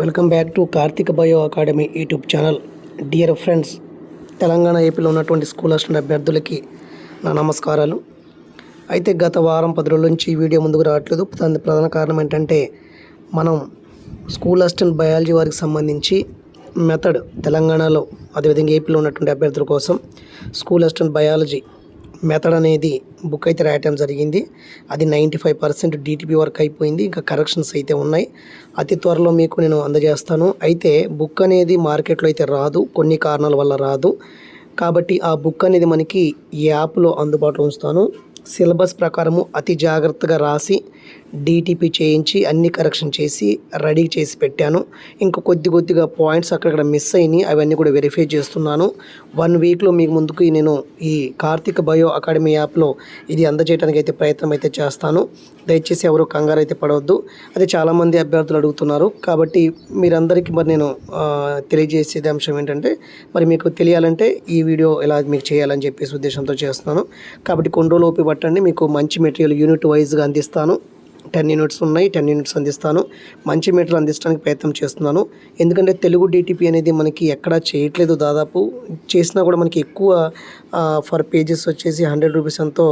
Welcome back to Karthika bio academy YouTube channel. Dear friends Telangana ఏపీలో ఉన్నటువంటి school assistant అభ్యర్థులకి నా నమస్కారాలు. అయితే గత వారం పది రోజుల నుంచి ఈ వీడియో ముందుకు రావట్లేదు. దాని ప్రధాన కారణం ఏంటంటే మనం స్కూల్ అసిస్టెంట్ బయాలజీ వారికి సంబంధించి మెథడ్ తెలంగాణలో అదేవిధంగా ఏపీలో ఉన్నటువంటి అభ్యర్థుల కోసం స్కూల్ అసిస్టెంట్ బయాలజీ మెథడ్ అనేది బుక్ అయితే రాయటం జరిగింది. అది ninety five percent DTP work అయిపోయింది. ఇంకా కరెక్షన్స్ అయితే ఉన్నాయి. అతి త్వరలో మీకు నేను అందజేస్తాను. అయితే బుక్ అనేది మార్కెట్లో అయితే రాదు. కొన్ని కారణాల వల్ల రాదు. కాబట్టి ఆ బుక్ అనేది మనకి ఈ యాప్లో అందుబాటులో ఉంచుతాను. సిలబస్ ప్రకారము అతి జాగ్రత్తగా రాసి డిటిపి చేయించి అన్ని కరెక్షన్ చేసి రెడీ చేసి పెట్టాను. ఇంకా కొద్ది కొద్దిగా పాయింట్స్ అక్కడక్కడ మిస్ అయినాయి. అవన్నీ కూడా వెరిఫై చేస్తున్నాను. వన్ వీక్లో మీకు ముందుకు నేను ఈ కార్తిక్ బయో అకాడమీ యాప్లో ఇది అందజేయడానికి అయితే ప్రయత్నం అయితే చేస్తాను. దయచేసి ఎవరు కంగారు అయితే పడవద్దు. అది చాలామంది అభ్యర్థులు అడుగుతున్నారు. కాబట్టి మీరందరికీ మరి నేను తెలియజేసేది అంశం ఏంటంటే మరి మీకు తెలియాలంటే ఈ వీడియో ఎలా మీకు చేయాలని చెప్పేసి ఉద్దేశంతో చేస్తున్నాను. కాబట్టి కొన్ని రోజులు పట్టండి మీకు మంచి మెటీరియల్ యూనిట్ వైజ్గా అందిస్తాను. టెన్ యూనిట్స్ ఉన్నాయి టెన్ యూనిట్స్ అందిస్తాను. మంచి మెటీరియల్ అందించడానికి ప్రయత్నం చేస్తున్నాను. ఎందుకంటే తెలుగు డిటిపి అనేది మనకి ఎక్కడా చేయట్లేదు దాదాపు. చేసినా కూడా మనకి ఎక్కువ ఫర్ పేజెస్ వచ్చేసి హండ్రెడ్ రూపీస్ ఎంతో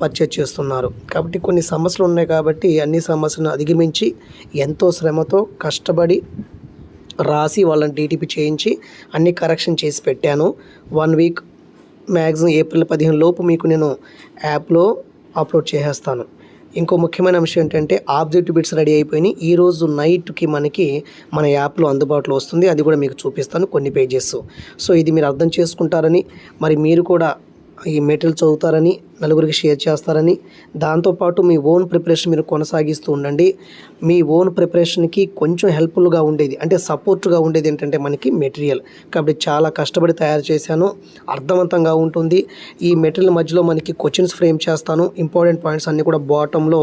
పర్చేజ్ చేస్తున్నారు. కాబట్టి కొన్ని సమస్యలు ఉన్నాయి కాబట్టి అన్ని సమస్యలను అధిగమించి ఎంతో శ్రమతో కష్టపడి రాసి వాళ్ళని డీటీపీ చేయించి అన్ని కరెక్షన్ చేసి పెట్టాను. వన్ వీక్ మ్యాక్సిమం ఏప్రిల్ పదిహేను లోపు మీకు నేను యాప్లో అప్లోడ్ చేసేస్తాను. ఇంకో ముఖ్యమైన అంశం ఏంటంటే ఆబ్జెక్టివ్ బిట్స్ రెడీ అయిపోయినాయి. ఈ రోజు నైట్కి మనకి మన యాప్లో అందుబాటులో వస్తుంది. అది కూడా మీకు చూపిస్తాను కొన్ని పేజెస్. సో ఇది మీరు అర్థం చేసుకుంటారని మరి మీరు కూడా ఈ మెటీరియల్ చదువుతారని నలుగురికి షేర్ చేస్తారని. దాంతోపాటు మీ ఓన్ ప్రిపరేషన్ మీరు కొనసాగిస్తూ ఉండండి. మీ ఓన్ ప్రిపరేషన్కి కొంచెం హెల్ప్ఫుల్గా ఉండేది. అంటే సపోర్ట్గా ఉండేది ఏంటంటే మనకి మెటీరియల్. కాబట్టి చాలా కష్టపడి తయారు చేశాను. అర్థవంతంగా ఉంటుంది. ఈ మెటీరియల్ మధ్యలో మనకి క్వశ్చన్స్ ఫ్రేమ్ చేస్తాను. ఇంపార్టెంట్ పాయింట్స్ అన్నీ కూడా బాటంలో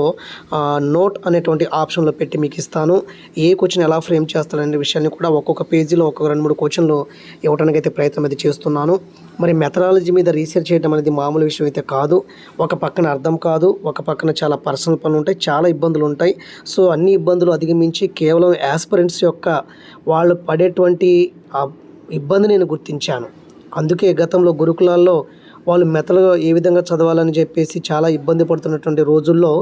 నోట్ అనేటువంటి ఆప్షన్లో పెట్టి మీకు ఇస్తాను. ఏ క్వశ్చన్ ఎలా ఫ్రేమ్ చేస్తారనే విషయాన్ని కూడా ఒక్కొక్క పేజీలో ఒక్కొక్క రెండు మూడు క్వశ్చన్లు ఇవ్వడానికి అయితే ప్రయత్నం అయితే చేస్తున్నాను. మరి మెథడాలజీ మీద రీసెర్చ్ చేయడం అనేది మామూలు విషయం అయితే కాదు. ఒక పక్కన అర్థం కాదు ఒక పక్కన చాలా పర్సనల్ పనులు ఉంటాయి చాలా ఇబ్బందులు ఉంటాయి. సో అన్ని ఇబ్బందులు అధిగమించి కేవలం యాస్పరెంట్స్ యొక్క వాళ్ళు పడేటువంటి ఇబ్బంది నేను గుర్తించాను. అందుకే గతంలో గురుకులాల్లో వాళ్ళు మెతలు ఏ విధంగా చదవాలని చెప్పేసి చాలా ఇబ్బంది పడుతున్నటువంటి రోజుల్లో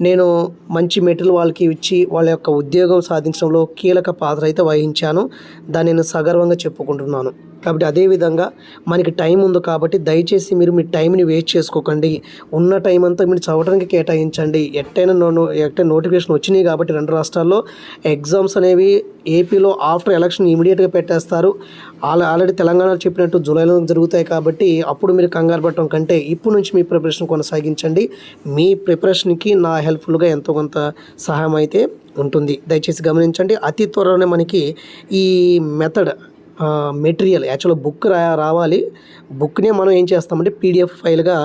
నేను మంచి మెటీరియల్ వాళ్ళకి ఇచ్చి వాళ్ళ యొక్క ఉద్యోగం సాధించడంలో కీలక పాత్ర అయితే వహించాను. దాన్ని నేను సగర్వంగా చెప్పుకుంటున్నాను. కాబట్టి అదేవిధంగా మనకి టైం ఉంది కాబట్టి దయచేసి మీరు మీ టైంని వేస్ట్ చేసుకోకండి. ఉన్న టైం అంతా మీరు చదవడానికి కేటాయించండి. ఎట్టైనా నో ఎట్టైనా నోటిఫికేషన్ వచ్చినాయి కాబట్టి రెండు రాష్ట్రాల్లో ఎగ్జామ్స్ అనేవి ఏపీలో ఆఫ్టర్ ఎలక్షన్ ఇమీడియట్గా పెట్టేస్తారు. ఆల్ ఆల్రెడీ తెలంగాణలో చెప్పినట్టు జూలైలో జరుగుతాయి కాబట్టి అప్పుడు మీరు కంగారు పడటం కంటే ఇప్పుడు నుంచి మీ ప్రిపరేషన్ కొనసాగించండి. మీ ప్రిపరేషన్కి నా హెల్ప్ఫుల్గా ఎంతో కొంత సహాయం అయితే ఉంటుంది. దయచేసి గమనించండి. అతి త్వరలోనే మనకి ఈ మెథడ్ మెటీరియల్ యాక్చువల్గా బుక్ రా రావాలి. బుక్నే మనం ఏం చేస్తామంటే పీడిఎఫ్ ఫైల్గా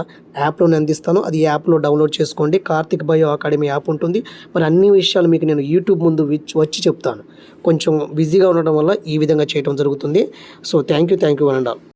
యాప్లోనే అందిస్తాను. అది యాప్లో డౌన్లోడ్ చేసుకోండి. కార్తిక్ బయో అకాడమీ యాప్ ఉంటుంది. మరి అన్ని విషయాలు మీకు నేను యూట్యూబ్ ముందు వచ్చి చెప్తాను. కొంచెం బిజీగా ఉండడం వల్ల ఈ విధంగా చేయడం జరుగుతుంది. So thank you thank you అనండి